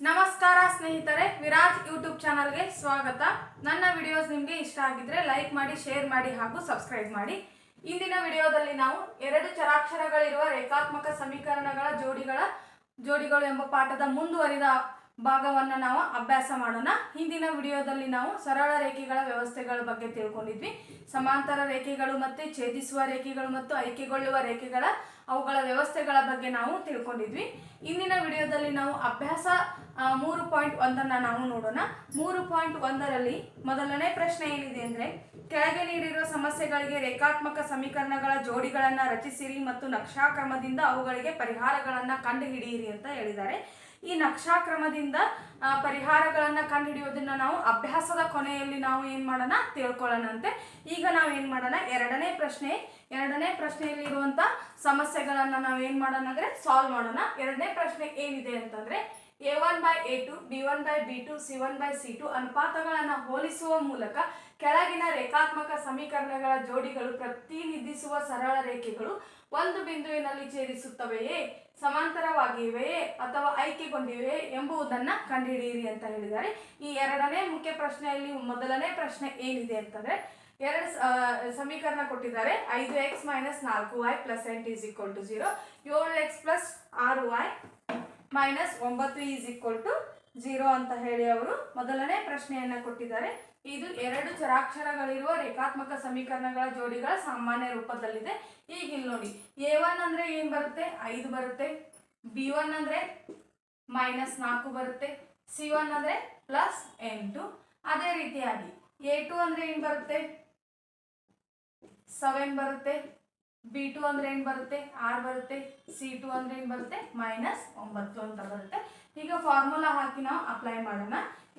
ನಮಸ್ಕಾರ ಸ್ನೇಹಿತರೆ, ವಿರಾಜ್ ಯೂಟ್ಯೂಬ್ ಚಾನಲ್ಗೆ ಸ್ವಾಗತ. ನನ್ನ ವಿಡಿಯೋಸ್ ನಿಮಗೆ ಇಷ್ಟ ಆಗಿದ್ರೆ ಲೈಕ್ ಮಾಡಿ ಶೇರ್ ಮಾಡಿ ಹಾಗೂ ಸಬ್ಸ್ಕ್ರೈಬ್ ಮಾಡಿ. ಇಂದಿನ ವಿಡಿಯೋದಲ್ಲಿ ನಾವು ಎರಡು ಚರಾಕ್ಷರಗಳಿರುವ ರೇಖಾತ್ಮಕ ಸಮೀಕರಣಗಳ ಜೋಡಿಗಳ ಜೋಡಿಗಳು ಎಂಬ ಪಾಠದ ಮುಂದುವರಿದ ಭಾಗವನ್ನು ನಾವು ಅಭ್ಯಾಸ ಮಾಡೋಣ. ಹಿಂದಿನ ವಿಡಿಯೋದಲ್ಲಿ ನಾವು ಸರಳ ರೇಖೆಗಳ ವ್ಯವಸ್ಥೆಗಳ ಬಗ್ಗೆ ತಿಳ್ಕೊಂಡಿದ್ವಿ. ಸಮಾಂತರ ರೇಖೆಗಳು ಮತ್ತು ಛೇದಿಸುವ ರೇಖೆಗಳು ಮತ್ತು ಐಕ್ಯಗೊಳ್ಳುವ ರೇಖೆಗಳ ಅವುಗಳ ವ್ಯವಸ್ಥೆಗಳ ಬಗ್ಗೆ ನಾವು ತಿಳ್ಕೊಂಡಿದ್ವಿ. ಇಂದಿನ ವಿಡಿಯೋದಲ್ಲಿ ನಾವು ಅಭ್ಯಾಸ ಮೂರು ಪಾಯಿಂಟ್ ಒಂದನ್ನು ನಾವು ನೋಡೋಣ. ಮೂರು ಪಾಯಿಂಟ್ ಒಂದರಲ್ಲಿ ಮೊದಲನೇ ಪ್ರಶ್ನೆ ಏನಿದೆ ಅಂದರೆ, ಕೆಳಗೆ ನೀಡಿರುವ ಸಮಸ್ಯೆಗಳಿಗೆ ರೇಖಾತ್ಮಕ ಸಮೀಕರಣಗಳ ಜೋಡಿಗಳನ್ನು ರಚಿಸಿರಿ ಮತ್ತು ನಕ್ಷಾಕ್ರಮದಿಂದ ಅವುಗಳಿಗೆ ಪರಿಹಾರಗಳನ್ನು ಕಂಡುಹಿಡಿಯಿರಿ ಅಂತ ಹೇಳಿದ್ದಾರೆ. ಈ ನಕ್ಷಾಕ್ರಮದಿಂದ ಪರಿಹಾರಗಳನ್ನು ಕಂಡುಹಿಡಿಯೋದನ್ನ ನಾವು ಅಭ್ಯಾಸದ ಕೊನೆಯಲ್ಲಿ ನಾವು ಏನು ಮಾಡೋಣ ತಿಳ್ಕೊಳ್ಳೋಣಂತೆ. ಈಗ ನಾವು ಏನು ಮಾಡೋಣ, ಎರಡನೇ ಪ್ರಶ್ನೆ, ಎರಡನೇ ಪ್ರಶ್ನೆಯಲ್ಲಿ ಇರುವಂಥ ಸಮಸ್ಯೆಗಳನ್ನು ನಾವು ಏನು ಮಾಡೋಣ ಅಂದರೆ ಸಾಲ್ವ್ ಮಾಡೋಣ. ಎರಡನೇ ಪ್ರಶ್ನೆ ಏನಿದೆ ಅಂತಂದರೆ a one by a two b one by b two c one by c two ಅನುಪಾತಗಳನ್ನು ಹೋಲಿಸುವ ಮೂಲಕ ಕೆಳಗಿನ ರೇಖಾತ್ಮಕ ಸಮೀಕರಣಗಳ ಜೋಡಿಗಳು ಪ್ರತಿನಿಧಿಸುವ ಸರಳ ರೇಖೆಗಳು ಒಂದು ಬಿಂದುವಿನಲ್ಲಿ ಛೇದಿಸುತ್ತವೆಯೇ, ಸಮಾಂತರವಾಗಿವೆಯೇ ಅಥವಾ ಆಯ್ಕೆಗೊಂಡಿವೆಯೇ ಎಂಬುದನ್ನು ಕಂಡುಹಿಡಿಯಿರಿ ಅಂತ ಹೇಳಿದ್ದಾರೆ. ಈ ಎರಡನೇ ಮುಖ್ಯ ಪ್ರಶ್ನೆಯಲ್ಲಿ ಮೊದಲನೇ ಪ್ರಶ್ನೆ ಏನಿದೆ ಅಂತಂದ್ರೆ, ಎರಡು ಸಮೀಕರಣ ಕೊಟ್ಟಿದ್ದಾರೆ. ಐದು ಎಕ್ಸ್ ಮೈನಸ್ ನಾಲ್ಕು ವೈ ಪ್ಲಸ್ ಎಂಟ್ ಈಸ್ ಈಕ್ವಲ್ ಟು ಜೀರೋ, ಏಳು ಎಕ್ಸ್ ಪ್ಲಸ್ ಆರು ವೈ ಮೈನಸ್ ಒಂಬತ್ತು ಈಸ್ ಈಕ್ವಲ್ ಟು ಜೀರೋ ಅಂತ ಹೇಳಿ ಅವರು ಮೊದಲನೇ ಪ್ರಶ್ನೆಯನ್ನ ಕೊಟ್ಟಿದ್ದಾರೆ. ಇದು ಎರಡು ಚರಾಕ್ಷರಗಳಿರುವ ರೇಖಾತ್ಮಕ ಸಮೀಕರಣಗಳ ಜೋಡಿಗಳ ಸಾಮಾನ್ಯ ರೂಪದಲ್ಲಿದೆ. ಈಗ ಇಲ್ಲಿ ನೋಡಿ ಎ ಒನ್ ಅಂದ್ರೆ ಏನು ಬರುತ್ತೆ? ಐದು ಬರುತ್ತೆ. ಬಿ ಒನ್ ಅಂದ್ರೆ ಮೈನಸ್ ನಾಲ್ಕು ಬರುತ್ತೆ. ಸಿ ಒನ್ ಅಂದ್ರೆ ಪ್ಲಸ್ ಎಂಟು. ಅದೇ ರೀತಿಯಾಗಿ ಎ ಟು ಅಂದ್ರೆ ಏನು ಬರುತ್ತೆ? ಸೆವೆನ್ ಬರುತ್ತೆ. ಬಿ ಟು ಅಂದ್ರೆ ಏನು ಬರುತ್ತೆ? ಆರ್ ಬರುತ್ತೆ ಸಿ ಟು ಅಂದ್ರೆ ಏನು ಬರುತ್ತೆ? ಮೈನಸ್ ಒಂಬತ್ತು ಅಂತ ಬರುತ್ತೆ. ಈಗ ಫಾರ್ಮುಲಾ ಹಾಕಿ ನಾವು ಅಪ್ಲೈ ಮಾಡೋಣ.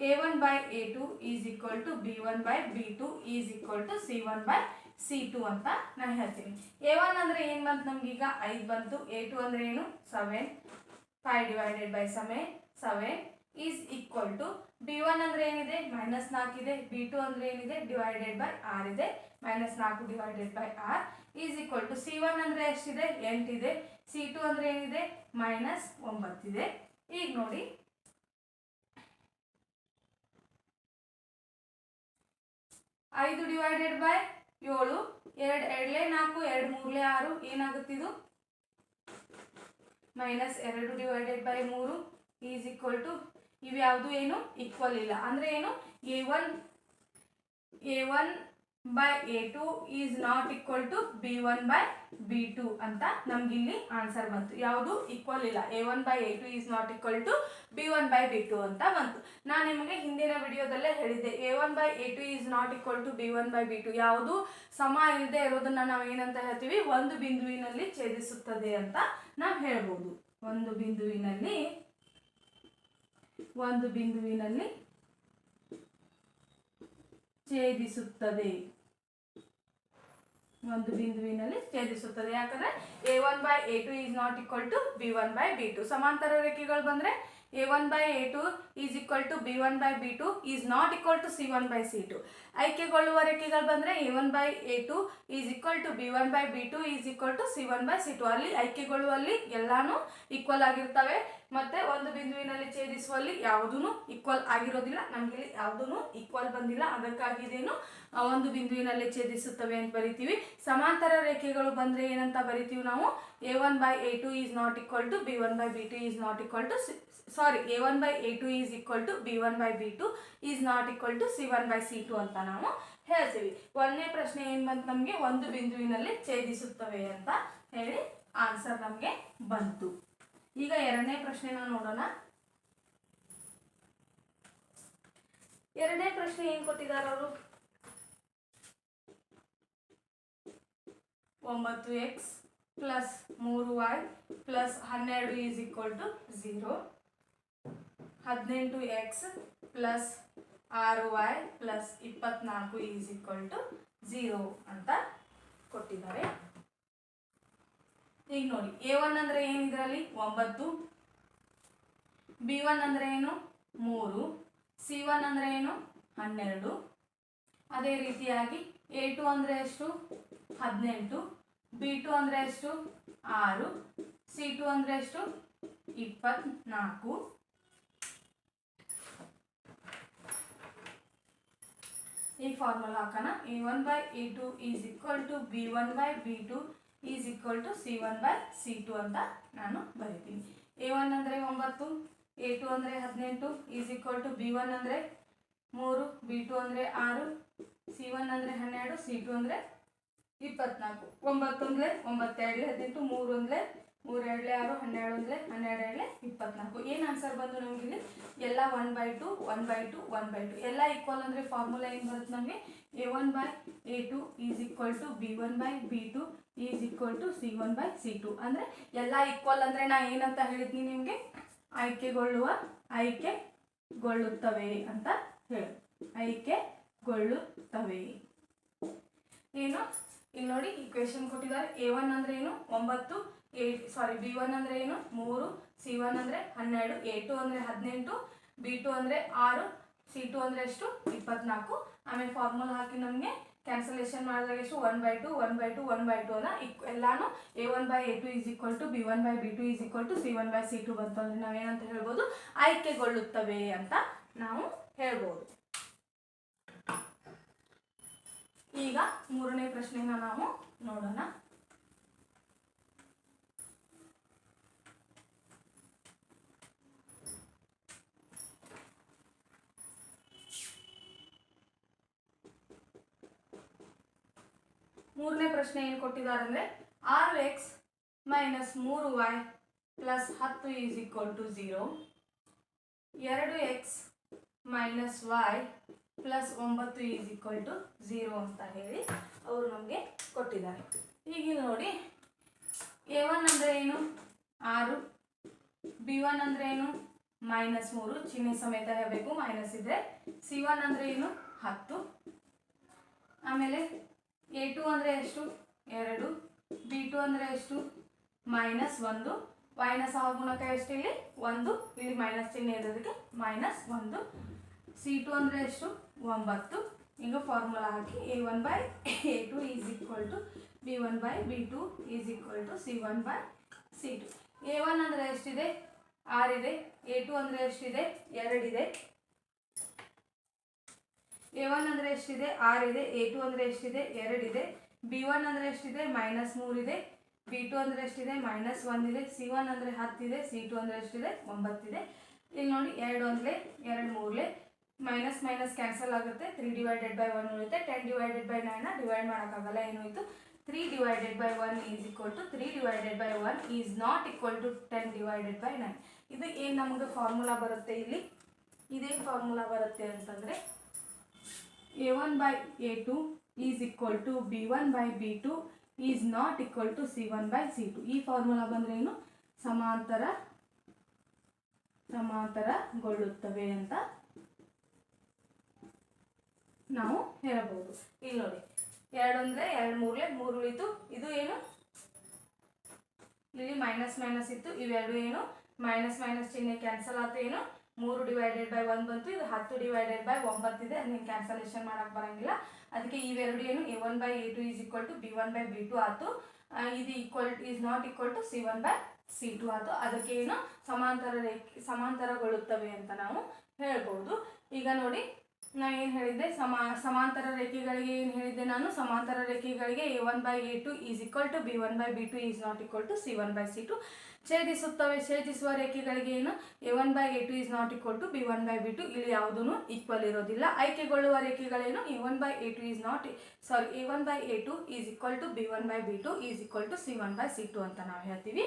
A one by a two is equal to b one by b two is equal to c one by c two ಅಂತ ನಾನು ಹೇಳ್ತೀನಿ. ಎ ಒನ್ ಅಂದರೆ ಏನು ಬಂತು ಈಗ? ಐದು ಬಂತು. ಎ ಟು ಅಂದರೆ ಏನು? Seven five divided by seven seven is equal to b one ಅಂದರೆ ಏನಿದೆ? ಮೈನಸ್ ನಾಲ್ಕಿದೆ ಬಿ ಟು ಅಂದರೆ ಏನಿದೆ? ಡಿವೈಡೆಡ್ ಬೈ ಆರ್ ಇದೆ. ಮೈನಸ್ ನಾಲ್ಕು divided by R is equal to c one ಅಂದರೆ ಎಷ್ಟಿದೆ? ಎಂಟಿದೆ ಸಿ ಟು ಅಂದರೆ ಏನಿದೆ? ಮೈನಸ್ ಒಂಬತ್ತಿದೆ ಈಗ ನೋಡಿ. ಐದು ಡಿವೈಡೆಡ್ ಬೈ ಏಳು, ಎರಡು, ಎರಡಲೇ ನಾಲ್ಕು, ಎರಡು ಮೂರಲೇ ಆರು ಏನಾಗುತ್ತಿದು ಮೈನಸ್ ಎರಡು ಡಿವೈಡೆಡ್ ಬೈ ಮೂರು ಈಸ್ ಈಕ್ವಲ್ ಟು ಇವ್ಯಾವುದು ಏನು? ಈಕ್ವಲ್ ಇಲ್ಲ. ಅಂದರೆ ಏನು? A one a one by a two is not equal to b one by b two ಅಂತ ನಮ್ಗಿಲ್ಲಿ ಆನ್ಸರ್ ಬಂತು. ಯಾವುದು? ಈಕ್ವಲ್ ಇಲ್ಲ. A one by a two is not equal to b one by b two ಅಂತ ಬಂತು. ನಾನು ನಿಮಗೆ ಹಿಂದಿನ ವಿಡಿಯೋದಲ್ಲೇ ಹೇಳಿದ್ದೆ. A one by a two is not equal to b one by b two ಯಾವುದು? ಸಮ ಇಲ್ಲದೆ ಇರೋದನ್ನ ನಾವು ಏನಂತ ಹೇಳ್ತೀವಿ? ಒಂದು ಬಿಂದುವಿನಲ್ಲಿ ಛೇದಿಸುತ್ತದೆ ಅಂತ ನಾವು ಹೇಳ್ಬೋದು. ಒಂದು ಬಿಂದುವಿನಲ್ಲಿ ಒಂದು ಬಿಂದುವಿನಲ್ಲಿ ಛೇದಿಸುತ್ತದೆ. ಒಂದು ಬಿಂದುವಿನಲ್ಲಿ ಛೇದಿಸುತ್ತದೆ. ಯಾಕಂದ್ರೆ a one by a two is not equal to b one by b two ಸಮಾಂತರ ರೇಖೆಗಳು ಬಂದ್ರೆ a one by a two is equal to b one by b two is not equal to c one by c two ಆಯ್ಕೆಗೊಳ್ಳುವ ರೇಖೆಗಳು ಬಂದ್ರೆ a one by a two is equal to b one by b two is equal to c one by c two ಅಲ್ಲಿ ಆಯ್ಕೆಗೊಳ್ಳುವಲ್ಲಿ ಎಲ್ಲಾನು equal ಆಗಿರ್ತವೆ. ಮತ್ತೆ ಒಂದು ಬಿಂದುವಿನಲ್ಲಿ ಛೇದಿಸುವಲ್ಲಿ ಯಾವುದೂ ಈಕ್ವಲ್ ಆಗಿರೋದಿಲ್ಲ. ನಮಗೆ ಯಾವುದೂ ಈಕ್ವಲ್ ಬಂದಿಲ್ಲ. ಅದಕ್ಕಾಗಿ ಇದೇನು ಒಂದು ಬಿಂದುವಿನಲ್ಲಿ ಛೇದಿಸುತ್ತವೆ ಅಂತ ಬರಿತೀವಿ. ಸಮಾಂತರ ರೇಖೆಗಳು ಬಂದ್ರೆ ಏನಂತ ಬರಿತೀವಿ ನಾವು? A one by a two is not equal to b one by b two is not equal to sorry a one by a two is equal to b one by b two is not equal to c one by c two ಅಂತ ನಾವು ಹೇಳ್ತೀವಿ. ಒಂದನೇ ಪ್ರಶ್ನೆ ಏನು ಬಂತು ನಮಗೆ? ಒಂದು ಬಿಂದುವಿನಲ್ಲಿ ಛೇದಿಸುತ್ತವೆ ಅಂತ ಹೇಳಿ ಆನ್ಸರ್ ನಮಗೆ ಬಂತು. ಈಗ ಎರಡನೇ ಪ್ರಶ್ನೆನ ನೋಡೋಣ. ಎರಡನೇ ಪ್ರಶ್ನೆ ಏನು ಕೊಟ್ಟಿದ್ದಾರೆ ಅವರು? ಒಂಬತ್ತು ಎಕ್ಸ್ ಪ್ಲಸ್ ಮೂರು ವೈ ಪ್ಲಸ್ ಹನ್ನೆರಡು ಈಸ್ ಈಕ್ವಲ್ ಟು ಝೀರೋ ಹದಿನೆಂಟು ಎಕ್ಸ್ ಪ್ಲಸ್ ಆರು ವೈ ಪ್ಲಸ್ ಇಪ್ಪತ್ನಾಲ್ಕು ಈಸ್ ಈಕ್ವಲ್ ಟು ಝೀರೋ ಅಂತ ಕೊಟ್ಟಿದ್ದಾರೆ. ಈಗ ನೋಡಿ ಎ ಒನ್ ಅಂದರೆ ಏನು ಒಂಬತ್ತು. ಬಿ ಒನ್ ಅಂದರೆ ಏನು? ಮೂರು. ಸಿ ಒನ್ ಅಂದರೆ ಏನು? ಹನ್ನೆರಡು. ಅದೇ ರೀತಿಯಾಗಿ ಎ ಟು ಅಂದರೆ ಎಷ್ಟು? ಹದಿನೆಂಟು. ಬಿ ಟು ಅಂದರೆ ಎಷ್ಟು? ಆರು. ಸಿ ಟು ಅಂದರೆ ಎಷ್ಟು? ಇಪ್ಪತ್ನಾಲ್ಕು. ಈ ಫಾರ್ಮುಲಾ ಹಾಕೋಣ. A one by a two is equal to b one by b two is equal to c one by c two ಅಂತ ನಾನು ಬರಿತೀನಿ. ಎ ಒನ್ ಅಂದರೆ ಒಂಬತ್ತು ಎ ಟು ಅಂದರೆ ಹದಿನೆಂಟು is equal to b one ಅಂದರೆ ಮೂರು ಬಿ ಟು ಅಂದರೆ ಆರು ಸಿ ಒನ್ ಅಂದರೆ ಹನ್ನೆರಡು ಸಿ ಟು ಅಂದರೆ ಇಪ್ಪತ್ನಾಲ್ಕು. ಒಂಬತ್ತು ಅಂದರೆ ಒಂಬತ್ತೆರಡು, ಹದಿನೆಂಟು, ಮೂರು ಅಂದರೆ ಮೂರು ಎರಡಲೆ ಆರು, ಹನ್ನೆರಡು ಅಂದರೆ ಹನ್ನೆರಡು ಎರಡಲೆ ಇಪ್ಪತ್ನಾಲ್ಕು. ಏನು ಆನ್ಸರ್ ಬಂದು ನಮಗೆ ಇಲ್ಲಿ? ಎಲ್ಲ one by two one by two one by two ಎಲ್ಲ ಈಕ್ವಲ್ ಅಂದರೆ ಫಾರ್ಮುಲಾ ಏನು ಬರುತ್ತೆ ನಮಗೆ? A one by a two is equal to b one by b two is equal to c one by c two ಅಂದರೆ ಎಲ್ಲ equal ಅಂದರೆ ನಾ ಏನಂತ ಹೇಳಿದ್ನಿ ನಿಮಗೆ? ಆಯ್ಕೆಗೊಳ್ಳುವ ಆಯ್ಕೆಗೊಳ್ಳುತ್ತವೆ ಅಂತ ಹೇಳಿ. ಆಯ್ಕೆಗೊಳ್ಳುತ್ತವೆ. ಏನು? ಇಲ್ಲಿ ನೋಡಿ ಇಕ್ವೇಶನ್ ಕೊಟ್ಟಿದ್ದಾರೆ. ಎ ಒನ್ ಅಂದ್ರೆ ಏನು? ಒಂಬತ್ತು ಎ ಸಾರಿ ಬಿ ಒನ್ ಅಂದ್ರೆ ಏನು? ಮೂರು ಸಿ ಒನ್ ಅಂದ್ರೆ ಹನ್ನೆರಡು ಎ ಟು ಅಂದ್ರೆ ಹದಿನೆಂಟು ಬಿ ಟು ಅಂದ್ರೆ ಆರು ಸಿ ಟು ಅಂದ್ರೆ ಎಷ್ಟು? ಇಪ್ಪತ್ನಾಲ್ಕು. ಆಮೇಲೆ ಫಾರ್ಮುಲಾ ಹಾಕಿ ನಮಗೆ ಕ್ಯಾನ್ಸಲೇಷನ್ ಮಾಡಿದಾಗ ಎಷ್ಟು? One by two one by two one by two ಅನ್ನ ಇಕ್ ಎಲ್ಲಾನು a one by a two is equal to b one by b two is equal to c one by c two ಅಂದ್ರೆ ನಾವೇನಂತ ಹೇಳ್ಬೋದು? ಆಯ್ಕೆಗೊಳ್ಳುತ್ತವೆ ಅಂತ ನಾವು ಹೇಳ್ಬೋದು. ಈಗ ಮೂರನೇ ಪ್ರಶ್ನೆನ ನಾವು ನೋಡೋಣ ಮೂರನೇ ಪ್ರಶ್ನೆ ಏನು ಕೊಟ್ಟಿದ್ದಾರೆ ಅಂದರೆ ಆರು ಎಕ್ಸ್ ಮೈನಸ್ ಮೂರು ವೈ ಪ್ಲಸ್ ಹತ್ತು ಈಸ್ ಈಕ್ವಲ್ ಟು ಝೀರೋ ಎರಡು ಎಕ್ಸ್ ಮೈನಸ್ ವೈ ಪ್ಲಸ್ ಒಂಬತ್ತು ಈಸ್ ಈಕ್ವಲ್ ಟು ಝೀರೋ ಅಂತ ಹೇಳಿ ಅವರು ನಮಗೆ ಕೊಟ್ಟಿದ್ದಾರೆ. ಈಗ ನೋಡಿ ಎ ಒನ್ ಅಂದರೆ ಏನು? ಆರು. ಬಿ ಒನ್ ಅಂದರೆ ಏನು? ಮೈನಸ್ ಮೂರು. ಚಿಹ್ನೆ ಸಮೇತ ಹೇಳಬೇಕು ಮೈನಸ್ ಇದ್ದರೆ ಸಿ ಒನ್ ಅಂದರೆ ಏನು? ಹತ್ತು. ಆಮೇಲೆ ಎ ಟು ಅಂದರೆ ಎಷ್ಟು? ಎರಡು. ಬಿ ಟು ಅಂದರೆ ಎಷ್ಟು? ಮೈನಸ್ ಒಂದು. ಮೈನಸ್ ಗುಣಕ ಎಷ್ಟು ಇಲ್ಲಿ? ಒಂದು. ಇಲ್ಲಿ ಮೈನಸ್ ಚಿಹ್ನೆ ಇರೋದಕ್ಕೆ ಮೈನಸ್ ಒಂದು. ಸಿ ಟು ಅಂದರೆ ಎಷ್ಟು? ಒಂಬತ್ತು. ಈಗ formula hockey a one by a two is equal to b one by b two is equal to c one by c two a one ಅಂದರೆ ಎಷ್ಟಿದೆ? ಆರಿದೆ ಎ ಟು ಅಂದರೆ ಎಷ್ಟಿದೆ? ಎರಡಿದೆ. ಎ ಒನ್ ಅಂದರೆ ಎಷ್ಟಿದೆ? ಆರಿದೆ. ಎ ಟು ಅಂದರೆ ಎಷ್ಟಿದೆ? ಎರಡಿದೆ. ಬಿ ಒನ್ ಅಂದರೆ ಎಷ್ಟಿದೆ? ಮೈನಸ್ ಮೂರಿದೆ. ಬಿ ಟು ಅಂದರೆ ಎಷ್ಟಿದೆ? ಮೈನಸ್ ಒಂದಿದೆ. ಸಿ ಒನ್ ಅಂದರೆ ಹತ್ತಿದೆ. ಸಿ ಟು ಅಂದರೆ ಎಷ್ಟಿದೆ? ಒಂಬತ್ತಿದೆ. ಇಲ್ಲಿ ನೋಡಿ ಎರಡು ಒಂದ್ಲೆ ಎರಡು ಮೂರ್ಲೆ. ಮೈನಸ್ ಮೈನಸ್ ಕ್ಯಾನ್ಸಲ್ ಆಗುತ್ತೆ. ತ್ರೀ ಡಿವೈಡೆಡ್ ಬೈ ಒನ್ ಉಳಿಯುತ್ತೆ. ಟೆನ್ ಡಿವೈಡೆಡ್ ಬೈ ನೈನ್ನ ಡಿವೈಡ್ ಮಾಡೋಕ್ಕಾಗಲ್ಲ. ಏನಾಯಿತು three divided by one is equal to three divided by one is not equal to ten divided by nine ಇದು ಏನು ನಮಗೆ ಫಾರ್ಮುಲಾ ಬರುತ್ತೆ ಇಲ್ಲಿ? ಇದೇನು ಫಾರ್ಮುಲಾ ಬರುತ್ತೆ ಅಂತಂದರೆ a one by a two is equal to b one by b two is not equal to c one by c two ಈ formula ಬಂದರೆ ಏನು? ಸಮಾಂತರ, ಸಮಾಂತರಗೊಳ್ಳುತ್ತವೆ ಅಂತ ನಾವು ಹೇಳಬಹುದು. ಇಲ್ಲಿ ನೋಡಿ, ಎರಡು ಅಂದರೆ ಎರಡು ಮೂರಲೆ ಮೂರು ಉಳಿತು. ಇದು ಏನು? ಇಲ್ಲಿ ಮೈನಸ್ ಮೈನಸ್ ಇತ್ತು. ಇವೆರಡು ಏನು? ಮೈನಸ್ ಮೈನಸ್ ಚಿಹ್ನೆ ಕ್ಯಾನ್ಸಲ್ ಆಯ್ತು ಏನು? ಮೂರು ಡಿವೈಡೆಡ್ ಬೈ ಒನ್ ಬಂತು, ಇದು ಹತ್ತು ಡಿವೈಡೆಡ್ ಬೈ ಒಂಬತ್ತಿದೆ ನಿಮ್ಗೆ ಕ್ಯಾನ್ಸಲೇಷನ್ ಮಾಡೋಕ್ಕೆ ಬರಂಗಿಲ್ಲ. ಅದಕ್ಕೆ ಇವೆರಡು ಏನು a one by a two is equal to b one by b two ಆಯ್ತು. ಇದು equal is not equal to c one by c two ಆಯಿತು. ಅದಕ್ಕೆ ಏನು, ಸಮಾಂತರ ರೇಖೆ, ಸಮಾಂತರಗೊಳ್ಳುತ್ತವೆ ಅಂತ ನಾವು ಹೇಳ್ಬೋದು. ಈಗ ನೋಡಿ ನಾನು ಏನು ಹೇಳಿದ್ದೆ? ಸಮಾ, ಸಮಾಂತರ ರೇಖೆಗಳಿಗೆ ಏನು ಹೇಳಿದ್ದೆ ನಾನು? ಸಮಾಂತರ ರೇಖೆಗಳಿಗೆ a one by a two is equal to b one by b two is not equal to c one by c two ಛೇದಿಸುತ್ತವೆ, ಛೇದಿಸುವ ರೇಖೆಗಳಿಗೆ ಏನು? A one by a two is not equal to b one by b two ಇಲ್ಲಿ ಯಾವುದೂ equal ಇರೋದಿಲ್ಲ. ಆಯ್ಕೆಗೊಳ್ಳುವ ರೇಖೆಗಳೇನು? A one by a two is not sorry a one by a two is equal to b one by b two is equal to c one by c two ಅಂತ ನಾವು ಹೇಳ್ತೀವಿ.